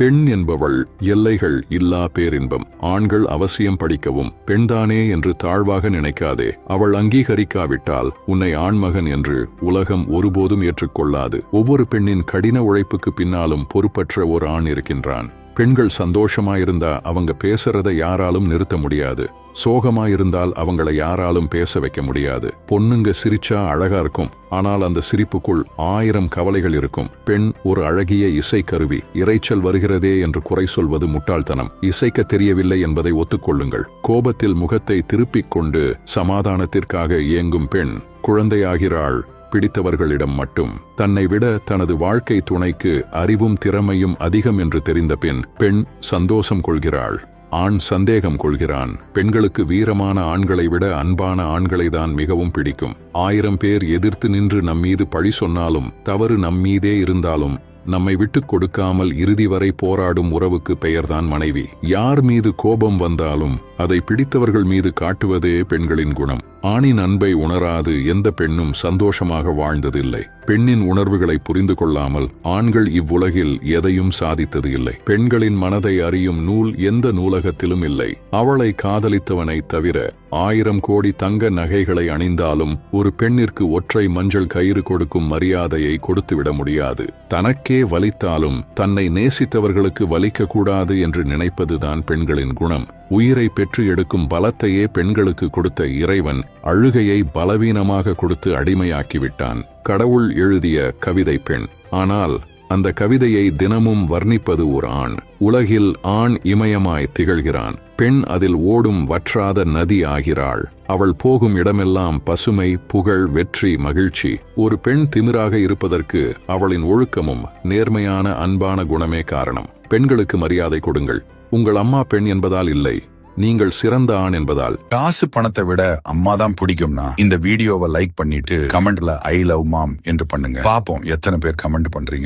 பெண் என்பவள் எல்லைகள் இல்லா பேரின்பம். ஆண்கள் அவசியம் படிக்கவும் பெண்தானே என்று தாழ்வாக நினைக்காதே. அவள் அங்கீகரிக்காவிட்டால் உன்னை ஆண்மகன் என்று உலகம் ஒருபோதும் ஏற்றுக்கொள்ளாது. ஒவ்வொரு பெண்ணின் கடின உழைப்புக்கு பின்னாலும் பொறுப்பற்ற ஒரு ஆண் இருக்கின்றான். பெண்கள் சந்தோஷமாயிருந்தா அவங்க பேசுறத யாராலும் நிறுத்த முடியாது. சோகமாயிருந்தால் அவங்கள யாராலும் பேச வைக்க முடியாது. பொண்ணுங்க சிரிச்சா அழகா இருக்கும். ஆனால் அந்த சிரிப்புக்குள் ஆயிரம் கவலைகள் இருக்கும். பெண் ஒரு அழகிய இசை கருவி. இரைச்சல் வருகிறதே என்று குறை சொல்வது முட்டாள்தனம். இசைக்க தெரியவில்லை என்பதை ஒத்துக்கொள்ளுங்கள். கோபத்தில் முகத்தை திருப்பிக் கொண்டு சமாதானத்திற்காக இயங்கும் பெண் குழந்தையாகிறாள். பிடித்தவர்களிடம் மட்டும். தன்னை விட தனது வாழ்க்கை துணைக்கு அறிவும் திறமையும் அதிகம் என்று தெரிந்த பின் பெண் சந்தோஷம் கொள்கிறாள். ஆண் சந்தேகம் கொள்கிறான். பெண்களுக்கு வீரமான ஆண்களை விட அன்பான ஆண்களை தான் மிகவும் பிடிக்கும். ஆயிரம் பேர் எதிர்த்து நின்று நம்மீது பழி சொன்னாலும் தவறு நம்மீதே இருந்தாலும் நம்மை விட்டுக் கொடுக்காமல் இறுதி வரை போராடும் உறவுக்கு பெயர்தான் மனைவி. யார் மீது கோபம் வந்தாலும் அதை பிடித்தவர்கள் மீது காட்டுவதே பெண்களின் குணம். ஆணின் அன்பை உணராது எந்த பெண்ணும் சந்தோஷமாக வாழ்ந்ததில்லை. பெண்ணின் உணர்வுகளை புரிந்து கொள்ளாமல் ஆண்கள் இவ்வுலகில் எதையும் சாதித்தது இல்லை. பெண்களின் மனதை அறியும் நூல் எந்த நூலகத்திலும் இல்லை. அவளை காதலித்தவனை தவிர ஆயிரம் கோடி தங்க நகைகளை அணிந்தாலும் ஒரு பெண்ணிற்கு ஒற்றை மஞ்சள் கயிறு கொடுக்கும் மரியாதையை கொடுத்துவிட முடியாது. தனக்கே வலித்தாலும் தன்னை நேசித்தவர்களுக்கு வலிக்க கூடாது என்று நினைப்பதுதான் பெண்களின் குணம். உயிரை பெற்று எடுக்கும் பலத்தையே பெண்களுக்கு கொடுத்த இறைவன் அழுகையை பலவீனமாக கொடுத்து அடிமையாக்கிவிட்டான். கடவுள் எழுதிய கவிதை பெண். ஆனால் அந்த கவிதையை தினமும் வர்ணிப்பது ஒரு ஆண். உலகில் ஆண் இமயமாய் திகழ்கிறான். பெண் அதில் ஓடும் வற்றாத நதி ஆகிறாள். அவள் போகும் இடமெல்லாம் பசுமை புகழ் வெற்றி மகிழ்ச்சி. ஒரு பெண் திமிராக இருப்பதற்கு அவளின் ஒழுக்கமும் நேர்மையான அன்பான குணமே காரணம். பெண்களுக்கு மரியாதை கொடுங்கள். உங்கள் அம்மா பெண் என்பதால் இல்லை. நீங்கள் சிறந்த ஆண் என்பதால். காசு பணத்தை விட அம்மா தான் பிடிக்கும்னா இந்த வீடியோவை லைக் பண்ணிட்டு கமெண்ட்ல ஐ லவ் மாம் என்று பண்ணுங்க. பாப்போம் எத்தனை பேர் கமெண்ட் பண்றீங்க.